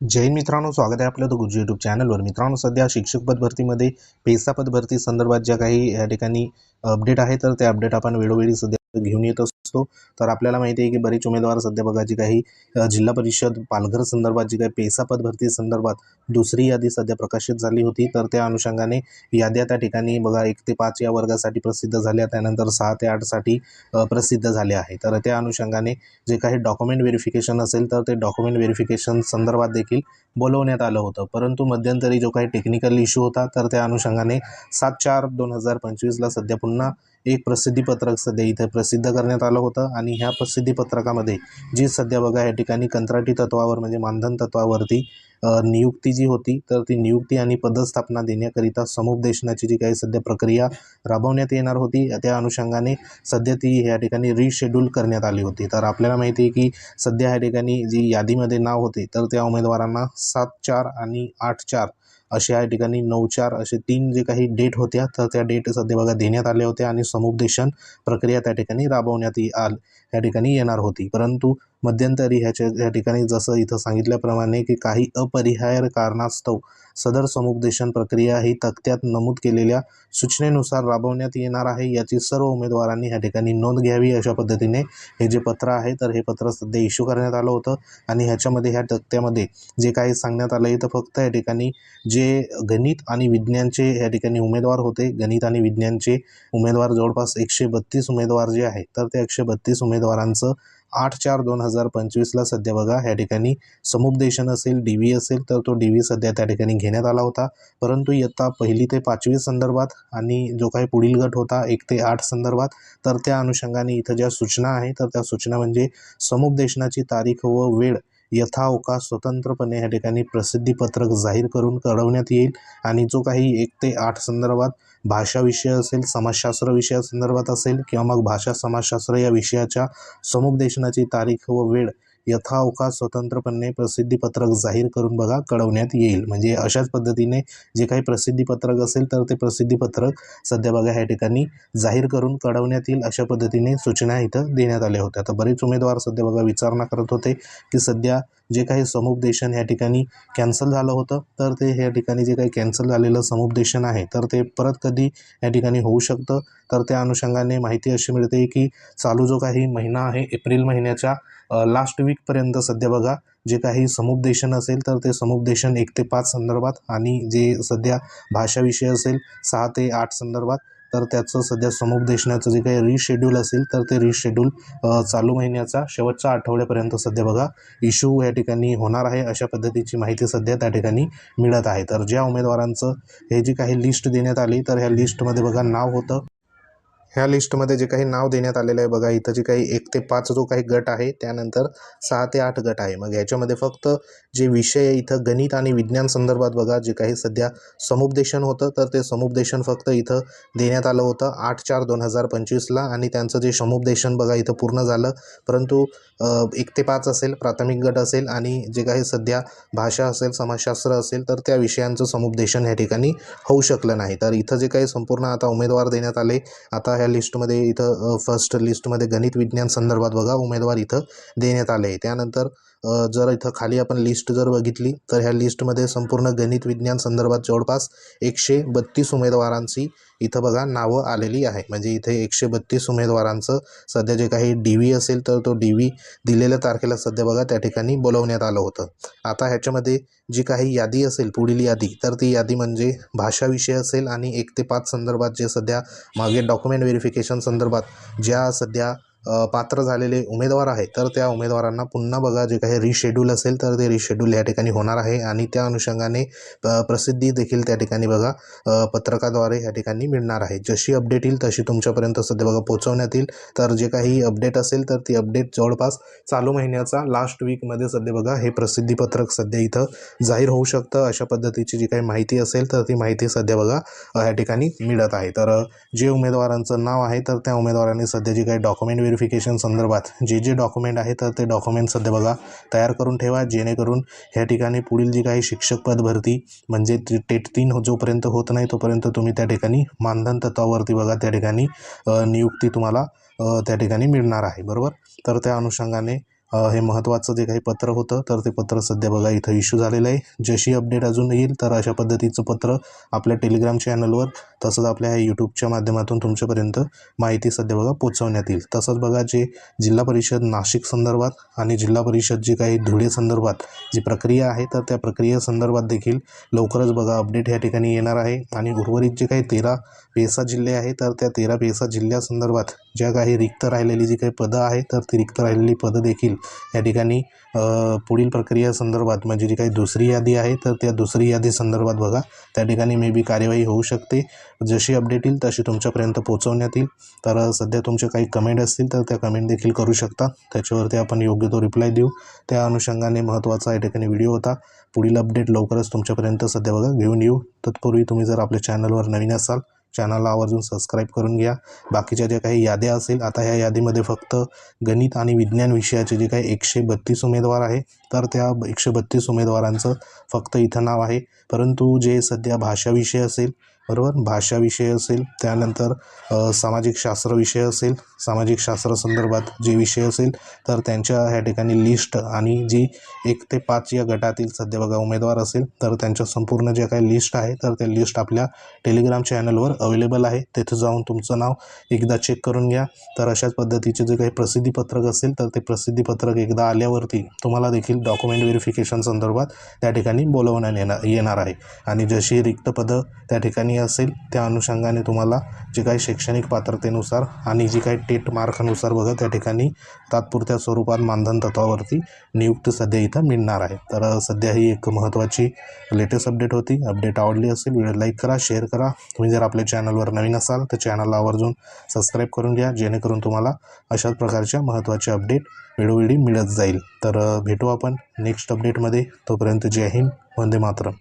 जैन मित्रांनो स्वागत आहे आपलं गुरुजी युट्यूब चॅनलवर मित्रांनो सध्या शिक्षक पद भरतीमध्ये पेसा पद भरती संदर्भात ज्या काही या ठिकाणी अपडेट आहे तर ते अपडेट आपण वेळोवेळी सध्या घेऊन येत असतो. तर आपल्याला माहिती आहे की बरेच उमेदवार सध्या बघा जी काही जिल्हा परिषद पालघर संदर्भात जी काही पेसापद भरती संदर्भात दुसरी यादी सध्या प्रकाशित झाली होती. तर त्या अनुषंगाने याद्या त्या ठिकाणी बघा एक ते पाच या वर्गासाठी प्रसिद्ध झाल्या. त्यानंतर सहा ते आठसाठी प्रसिद्ध झाले आहे. तर त्या अनुषंगाने जे काही डॉक्युमेंट व्हेरिफिकेशन असेल तर ते डॉक्युमेंट व्हेरिफिकेशन संदर्भात देखील बोलवण्यात आलं होतं. परंतु मध्यंतरी जो काही टेक्निकल इश्यू होता तर त्या अनुषंगाने सात चार दोन हजार पंचवीसला सध्या पुन्हा एक प्रसिद्धीपत्रक सध्या इथे प्रसिद्ध करण्यात आलं होतं आणि ह्या प्रसिद्धीपत्रकामध्ये जी सध्या बघा या ठिकाणी कंत्राटी तत्वावर म्हणजे मानधन तत्वावरती नियुक्ती जी होती तर ती नियुक्ती आणि पदस्थापना देण्याकरिता समुपदेशनाची जी काही सध्या प्रक्रिया राबवण्यात येणार होती त्या अनुषंगाने सध्या ती या ठिकाणी रिशेड्यूल करण्यात आली होती. तर आपल्याला माहिती आहे की सध्या या ठिकाणी जी यादीमध्ये नाव होते तर त्या उमेदवारांना सात चार आणि आठ चार असे या ठिकाणी नऊ चार असे तीन जे काही डेट होत्या तर त्या डेट सध्या बघा देण्यात आल्या होत्या आणि समुपदेशन प्रक्रिया त्या ठिकाणी राबवण्यात आल या ठिकाणी येणार होती. परंतु मध्यंतरी ह्याच्या या ठिकाणी जसं इथं सांगितल्याप्रमाणे की काही अपरिहार्य कारणास्तव सदर समुपदेशन प्रक्रिया ही तक्त्यात नमूद केलेल्या सूचनेनुसार राबवण्यात येणार आहे. याची सर्व उमेदवारांनी ह्या ठिकाणी नोंद घ्यावी अशा पद्धतीने हे जे पत्र आहे तर हे पत्र सध्या इश्यू करण्यात आलं होतं. आणि ह्याच्यामध्ये ह्या तक्त्यामध्ये जे काही सांगण्यात आलं आहे तर फक्त या ठिकाणी जे गणित आणि विज्ञानचे या ठिकाणी उमेदवार होते गणित आणि विज्ञानचे उमेदवार जवळपास एकशे बत्तीस उमेदवार जे आहे तर त्या एकशे बत्तीस उमेदवारांचं आठ चार दोन हजार पंचवीसला सध्या बघा ह्या ठिकाणी समुपदेशन असेल डी व्ही असेल तर तो डी व्ही सध्या त्या ठिकाणी घेण्यात आला होता. परंतु इयत्ता पहिली ते पाचवी संदर्भात आणि जो काही पुढील गट होता एक ते आठ संदर्भात तर त्या अनुषंगाने इथं ज्या सूचना आहे तर त्या सूचना म्हणजे समुपदेशनाची तारीख व वेळ यथावकाश स्वतंत्रपणे या ठिकाणी प्रसिद्धीपत्रक जाहीर करून कळवण्यात येईल आणि जो काही एक ते आठ संदर्भात भाषा विषय असेल समाजशास्त्र विषयासंदर्भात असेल किंवा मग भाषा समाजशास्त्र या विषयाच्या समुपदेशनाची तारीख व वेळ यथावकाश स्वतंत्रपणे प्रसिद्धीपत्रक जाहीर करून बघा कळवण्यात येईल. म्हणजे अशाच पद्धतीने जे काही प्रसिद्धीपत्रक असेल तर ते प्रसिद्धीपत्रक सध्या बघा ह्या ठिकाणी जाहीर करून कळवण्यात येईल अशा पद्धतीने सूचना इथं देण्यात आल्या होत्या. तर बरेच उमेदवार सध्या बघा विचारणा करत होते की सध्या जे काही समुपदेशन ह्या ठिकाणी कॅन्सल झालं होतं तर ते ह्या ठिकाणी जे काही कॅन्सल झालेलं समुपदेशन आहे तर ते परत कधी या ठिकाणी होऊ शकतं? तर त्या अनुषंगाने माहिती अशी मिळते की चालू जो काही महिना आहे एप्रिल महिन्याच्या लास्ट वीकपर्यंत सध्या बघा जे काही समुपदेशन असेल तर ते समुपदेशन एक ते पाच संदर्भात आणि जे सध्या भाषाविषयी असेल सहा ते आठ संदर्भात तर त्याचं सध्या समुपदेशनाचं जे काही रिशेड्यूल असेल तर ते रिशेड्यूल चालू महिन्याचा शेवटच्या आठवड्यापर्यंत सध्या बघा इश्यू या ठिकाणी होणार आहे अशा पद्धतीची माहिती सध्या त्या ठिकाणी मिळत आहे. तर ज्या उमेदवारांचं हे जी काही लिस्ट देण्यात आली तर ह्या लिस्टमध्ये बघा नाव होतं. ह्या लिस्टमध्ये जे काही नाव देण्यात आलेलं आहे बघा इथं जे काही एक ते पाच जो काही गट आहे त्यानंतर सहा ते आठ गट आहे. मग ह्याच्यामध्ये फक्त जे विषय आहे इथं गणित आणि विज्ञान संदर्भात बघा जे काही सध्या समुपदेशन होतं तर ते समुपदेशन फक्त इथं देण्यात आलं होतं आठ चार दोन हजार पंचवीसला आणि त्यांचं जे समुपदेशन बघा इथं पूर्ण झालं. परंतु एक ते पाच असेल प्राथमिक गट असेल आणि जे काही सध्या भाषा असेल समाजशास्त्र असेल तर त्या विषयांचं समुपदेशन ह्या ठिकाणी होऊ शकलं नाही. तर इथं जे काही संपूर्ण आता उमेदवार देण्यात आले आता ह्या लिस्टमध्ये इथं फर्स्ट लिस्टमध्ये गणित विज्ञान संदर्भात बघा उमेदवार इथं देण्यात आले. त्यानंतर जर इथं खाली आपण लिस्ट जर बघितली तर ह्या लिस्टमध्ये संपूर्ण गणित विज्ञान संदर्भात जवळपास एकशे बत्तीस उमेदवारांची इथं बघा नावं आलेली आहे. म्हणजे इथे एकशे बत्तीस उमेदवारांचं सध्या जे काही डी व्ही असेल तर तो डी व्ही दिलेल्या तारखेला सध्या बघा त्या ठिकाणी बोलवण्यात आलं होतं. आता ह्याच्यामध्ये जी काही यादी असेल पुढील यादी तर ती यादी म्हणजे भाषा विषय असेल आणि एक ते पाच संदर्भात जे सध्या मागे डॉक्युमेंट व्हेरिफिकेशन संदर्भात ज्या सध्या पात्र झालेले उमेदवार आहेत तर त्या उमेदवारांना पुन्हा बघा जे काही रिशेड्यूल असेल तर ते रिशेड्यूल या ठिकाणी होणार आहे. आणि त्या अनुषंगाने प्रसिद्धी देखील त्या ठिकाणी बघा पत्रकाद्वारे या ठिकाणी मिळणार आहे. जशी अपडेट येईल तशी तुमच्यापर्यंत सध्या बघा पोहोचवण्यात येईल. तर जे काही अपडेट असेल तर ती अपडेट जवळपास चालू महिन्याचा लास्ट वीकमध्ये सध्या बघा हे प्रसिद्धीपत्रक सध्या इथं जाहीर होऊ शकतं. अशा पद्धतीची जी काही माहिती असेल तर ती माहिती सध्या बघा ह्या या ठिकाणी मिळत आहे. तर जे उमेदवारांचं नाव आहे तर त्या उमेदवारांनी सध्या जी काही डॉक्युमेंट व्हेरिफिकेशन संदर्भात जे जे डॉक्युमेंट आहे तर ते डॉक्युमेंट सध्या बघा तयार करून ठेवा. जेणेकरून ह्या ठिकाणी पुढील जी काही शिक्षक पद भरती म्हणजे टेट तीन हो- जोपर्यंत होत नाही तोपर्यंत तुम्ही त्या ठिकाणी मानधन तत्वावरती बघा त्या ठिकाणी नियुक्ती तुम्हाला त्या ठिकाणी मिळणार आहे. बरोबर? तर त्या अनुषंगाने हे महत्त्वाचं जे काही पत्र होतं तर ते पत्र सध्या बघा इथं इश्यू झालेलं आहे. जशी अपडेट अजून येईल तर अशा पद्धतीचं पत्र आपल्या टेलिग्राम चॅनलवर तसंच आपल्या ह्या यूट्यूबच्या माध्यमातून तुमच्यापर्यंत माहिती सध्या बघा पोचवण्यात येईल. तसंच बघा जे जिल्हा परिषद नाशिक संदर्भात आणि जिल्हा परिषद जी काही धुळे संदर्भात जी प्रक्रिया आहे तर त्या प्रक्रियेसंदर्भात देखील लवकरच बघा अपडेट या ठिकाणी येणार आहे. आणि उर्वरित जे काही तेरा पेसा जिल्हे आहे तर त्या तेरा पेसा जिल्ह्यासंदर्भात ज्या काही रिक्त राहिलेली जी काही पदं आहे तर ती रिक्त राहिलेली पदं देखील या ठिकाणी पुढील प्रक्रिया संदर्भात म्हणजे जी काही दुसरी यादी आहे तर त्या दुसरी यादी संदर्भात बघा. त्या ठिकाणी मे बी कार्यवाही होऊ शकते. जशी अपडेट येईल तशी तुमच्यापर्यंत पोहोचवण्यात येईल. तर सध्या तुमचे काही कमेंट असतील तर त्या कमेंट देखील करू शकता. त्याच्यावरती आपण योग्य तो रिप्लाय देऊ. त्या अनुषंगाने महत्त्वाचा या ठिकाणी व्हिडिओ होता. पुढील अपडेट लवकरच तुमच्यापर्यंत सध्या बघा घेऊन येऊ. तत्पूर्वी तुम्ही जर आपल्या चॅनलवर नवीन असाल चॅनलला आवर्जून सबस्क्राईब करून घ्या. बाकीच्या ज्या काही याद्या असेल आता ह्या यादीमध्ये फक्त गणित आणि विज्ञान विषयाचे जे काही एकशे बत्तीस उमेदवार आहे तर त्या एकशे बत्तीस उमेदवारांचं फक्त इथं नाव आहे. परंतु जे सध्या भाषाविषय असेल बरोबर? भाषाविषय असेल त्यानंतर सामाजिक शास्त्र विषय असेल सामाजिक शास्त्र संदर्भात जे विषय असेल तर त्यांच्या ह्या ठिकाणी लिस्ट आणि जी एक ते पाच या गटातील सध्या बघा उमेदवार असेल तर त्यांच्या संपूर्ण ज्या काही लिस्ट आहे तर त्या लिस्ट आपल्या टेलिग्राम चॅनलवर अवेलेबल आहे. तिथे जाऊन तुमचं नाव एकदा चेक करून घ्या. तर अशाच पद्धतीचे जे काही प्रसिद्धीपत्रक असेल तर ते प्रसिद्धीपत्रक एकदा आल्यावरती तुम्हाला देखील डॉक्युमेंट व्हेरिफिकेशन संदर्भात त्या ठिकाणी बोलवण्यात येणार येणार आहे. आणि जशी रिक्त पदं त्या ठिकाणी असेल त्या अनुषंगाने तुम्हाला जे काही शैक्षणिक पात्रतेनुसार आणि जी काही टेट मार्कानुसार बघा त्या ठिकाणी तात्पुरत्या स्वरूपात मानधन तत्वावरती नियुक्ती सध्या इथं मिळणार आहे. तर सध्या ही एक महत्त्वाची लेटेस्ट अपडेट होती. अपडेट आवडली असेल व्हिडिओ लाईक करा शेअर करा. तुम्ही जर आपल्या चॅनलवर नवीन असाल तर चॅनलला आवर्जून सबस्क्राईब करून घ्या जेणेकरून तुम्हाला अशाच प्रकारच्या महत्त्वाच्या अपडेट वेळोवेळी मिळत जाईल. तर भेटू आपण नेक्स्ट अपडेटमध्ये तोपर्यंत जय हिंद वंदे मातरम.